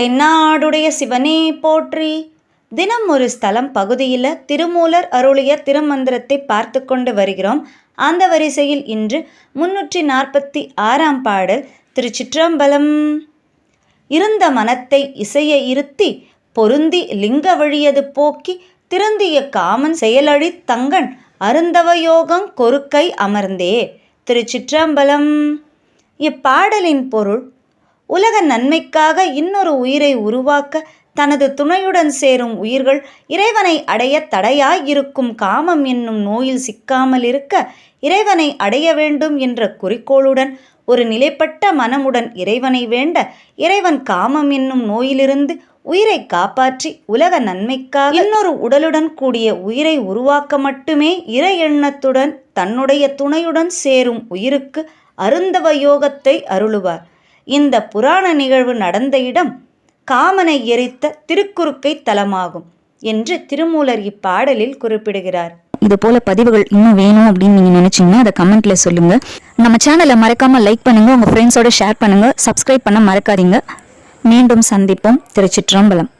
தென்னாடுடைய சிவனே போற்றி. தினம் ஒரு ஸ்தலம் பகுதியில் திருமூலர் அருளிய திருமந்திரத்தை பார்த்து கொண்டு வருகிறோம். அந்த வரிசையில் இன்று முன்னூற்றி நாற்பத்தி ஆறாம் பாடல் திருச்சிற்றம்பலம். இருந்த மனத்தை இசைய இருத்தி பொருந்தி லிங்க வழியது போக்கி திருந்திய காமன் செயலழி தங்கன் அருந்தவ யோகம் கொருக்கை அமர்ந்தே. திருச்சிற்றம்பலம். இப்பாடலின் பொருள் உலக நன்மைக்காக இன்னொரு உயிரை உருவாக்க தனது துணையுடன் சேரும் உயிர்கள் இறைவனை அடைய தடையாய் இருக்கும் காமம் என்னும் நோயில் சிக்காமல் இருக்க இறைவனை அடைய வேண்டும் என்ற குறிக்கோளுடன் ஒரு நிலைப்பட்ட மனமுடன் இறைவனை வேண்ட இறைவன் காமம் என்னும் நோயிலிருந்து உயிரை காப்பாற்றி உலக நன்மைக்காக இன்னொரு உடலுடன் கூடிய உயிரை உருவாக்க மட்டுமே இறை எண்ணத்துடன் தன்னுடைய துணையுடன் சேரும் உயிருக்கு அருந்தவ யோகத்தை அருளுவார். இந்த புராண நிகழ்வு நடந்த இடம் காமனை எரித்த திருக்குறுக்கை தலமாகும் என்று திருமூலர் இப்பாடலில் குறிப்பிடுகிறார். இது போல பதிவுகள் இன்னும் வேணும் அப்படின்னு நீங்க நினைச்சீங்கன்னா அதை கமெண்ட்ல சொல்லுங்க. நம்ம சேனலை மறக்காம லைக் பண்ணுங்க உங்க ஃப்ரெண்ட்ஸோட ஷேர் பண்ணுங்க சப்ஸ்கிரைப் பண்ண மறக்காதீங்க. மீண்டும் சந்திப்போம். திருச்சிற்றம்பலம்.